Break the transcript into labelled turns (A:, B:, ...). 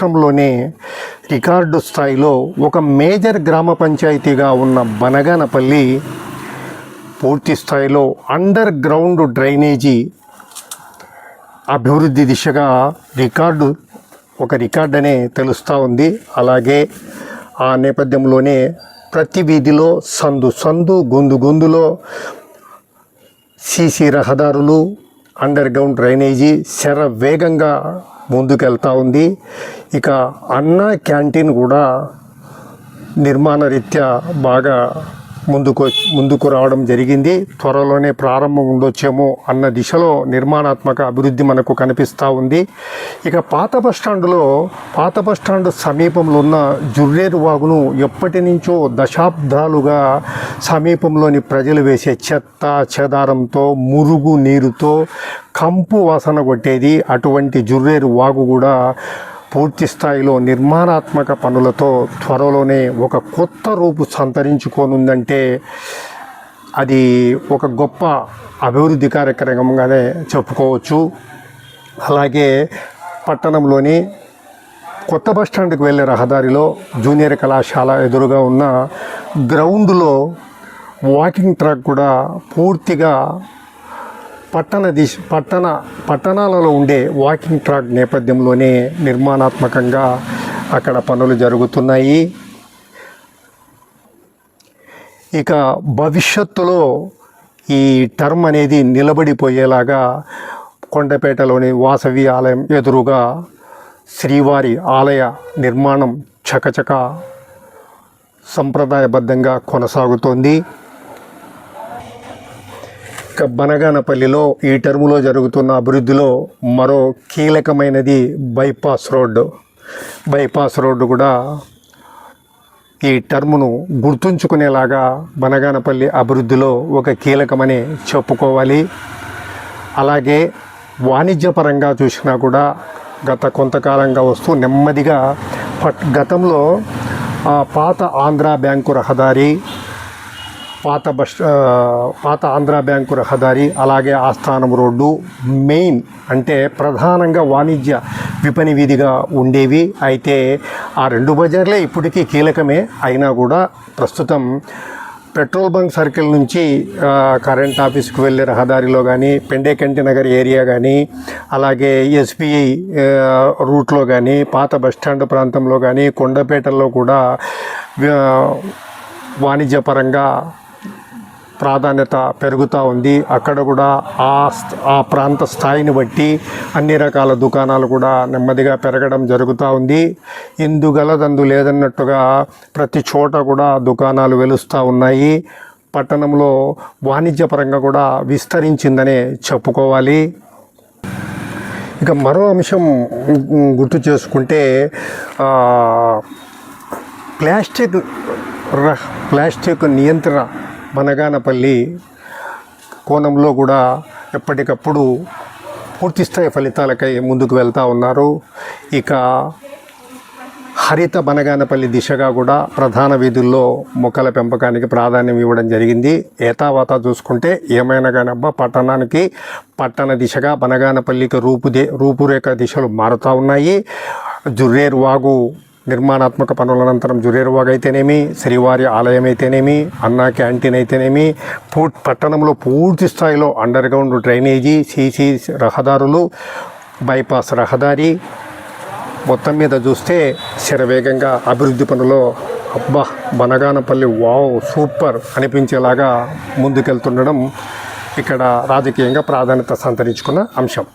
A: రాష్ట్రంలోనే రికార్డు స్థాయిలో ఒక మేజర్ గ్రామ పంచాయతీగా ఉన్న బనగానపల్లి పూర్తి స్థాయిలో అండర్ గ్రౌండ్ డ్రైనేజీ అభివృద్ధి దిశగా రికార్డు ఒక రికార్డ్ అనే తెలుస్తూ ఉంది. అలాగే ఆ నేపథ్యంలోనే ప్రతి వీధిలో సందు సందు గొందు గొందులో సీసీ రహదారులు అండర్ గ్రౌండ్ డ్రైనేజీ శర వేగంగా ముందుకెళ్తా ఉంది. ఇక అన్న క్యాంటీన్ కూడా నిర్మాణ రీత్యా బాగా ముందుకు ముందుకు రావడం జరిగింది. త్వరలోనే ప్రారంభం ఉండొచ్చేమో అన్న దిశలో నిర్మాణాత్మక అభివృద్ధి మనకు కనిపిస్తూ ఉంది. ఇక పాత బస్టాండులో పాత బస్టాండ్ సమీపంలో ఉన్న జుర్రేరు వాగును ఎప్పటి నుంచో దశాబ్దాలుగా సమీపంలోని ప్రజలు వేసే చెత్త చెదారంతో మురుగు నీరుతో కంపు వాసన కొట్టేది. అటువంటి జుర్రేరు వాగు కూడా పూర్తి స్థాయిలో నిర్మాణాత్మక పనులతో త్వరలోనే ఒక కొత్త రూపు సంతరించుకోనుందంటే అది ఒక గొప్ప అభివృద్ధి కార్యక్రమంగానే చెప్పుకోవచ్చు. అలాగే పట్టణంలోని కొత్త బస్టాండ్కి వెళ్ళే రహదారిలో జూనియర్ కళాశాల ఎదురుగా ఉన్న గ్రౌండ్లో వాకింగ్ ట్రాక్ కూడా పూర్తిగా పట్టణ దిశ పట్టణ పట్టణాలలో ఉండే వాకింగ్ ట్రాక్ నేపథ్యంలోనే నిర్మాణాత్మకంగా అక్కడ పనులు జరుగుతున్నాయి. ఇక భవిష్యత్తులో ఈ టర్మ్ అనేది నిలబడిపోయేలాగా కొండపేటలోని వాసవి ఆలయం ఎదురుగా శ్రీవారి ఆలయ నిర్మాణం చకచక సంప్రదాయబద్ధంగా కొనసాగుతోంది. ఇక బనగానపల్లిలో ఈ టర్ములో జరుగుతున్న అభివృద్ధిలో మరో కీలకమైనది బైపాస్ రోడ్డు. బైపాస్ రోడ్డు కూడా ఈ టర్మును గుర్తుంచుకునేలాగా బనగానపల్లి అభివృద్ధిలో ఒక కీలకమని చెప్పుకోవాలి. అలాగే వాణిజ్యపరంగా చూసినా కూడా గత కొంతకాలంగా వస్తూ నెమ్మదిగా పట్ గతంలో ఆ, పాత ఆంధ్ర బ్యాంకు రహదారి పాత బస్ పాత ఆంధ్ర బ్యాంకు రహదారి అలాగే ఆస్థానం రోడ్డు మెయిన్ అంటే ప్రధానంగా వాణిజ్య విపణి వీధిగా ఉండేవి. అయితే ఆ రెండు బజార్లే ఇప్పటికీ కీలకమే. అయినా కూడా ప్రస్తుతం పెట్రోల్ బంక్ సర్కిల్ నుంచి కరెంట్ ఆఫీస్కి వెళ్ళే రహదారిలో కానీ పెండేకంటి నగర్ ఏరియా కానీ అలాగే ఎస్బీఐ రూట్లో కానీ పాత బస్టాండ్ ప్రాంతంలో కానీ కొండపేటల్లో కూడా వాణిజ్యపరంగా ప్రాధాన్యత పెరుగుతూ ఉంది. అక్కడ కూడా ఆ ఆ ప్రాంత స్థాయిని బట్టి అన్ని రకాల దుకాణాలు కూడా నెమ్మదిగా పెరగడం జరుగుతూ ఉంది. ఇందుగలదందు లేదన్నట్టుగా ప్రతి చోట కూడా దుకాణాలు వెలుస్తూ ఉన్నాయి. పట్టణంలో వాణిజ్యపరంగా కూడా విస్తరించిందనే చెప్పుకోవాలి. ఇక మరో అంశం గుర్తు చేసుకుంటే ప్లాస్టిక్ ర- ప్లాస్టిక్ నియంత్రణ బనగానపల్లి కోణంలో కూడా ఎప్పటికప్పుడు పూర్తిస్థాయి ఫలితాలకై ముందుకు వెళ్తూ ఉన్నారు. ఇక హరిత బనగానపల్లి దిశగా కూడా ప్రధాన వీధుల్లో మొక్కల పెంపకానికి ప్రాధాన్యం ఇవ్వడం జరిగింది. ఏతావాత చూసుకుంటే ఏమైనా కానీ అబ్బా పట్టణానికి పట్టణ దిశగా బనగానపల్లికి రూపుదే రూపురేఖ దిశలు మారుతూ ఉన్నాయి. జుర్రేరు వాగు నిర్మాణాత్మక పనుల అనంతరం జురేరు అయితేనేమి శ్రీవారి ఆలయం అయితేనేమి అన్నా క్యాంటీన్ అయితేనేమి పూర్ పట్టణంలో పూర్తి స్థాయిలో అండర్ గ్రౌండ్ డ్రైనేజీ సీసీ రహదారులు బైపాస్ రహదారి మొత్తం మీద చూస్తే శరవేగంగా అభివృద్ధి పనులో అబ్బా బనగానపల్లి వావ్ సూపర్ అనిపించేలాగా ముందుకెళ్తుండడం ఇక్కడ రాజకీయంగా ప్రాధాన్యత సంతరించుకున్న అంశం.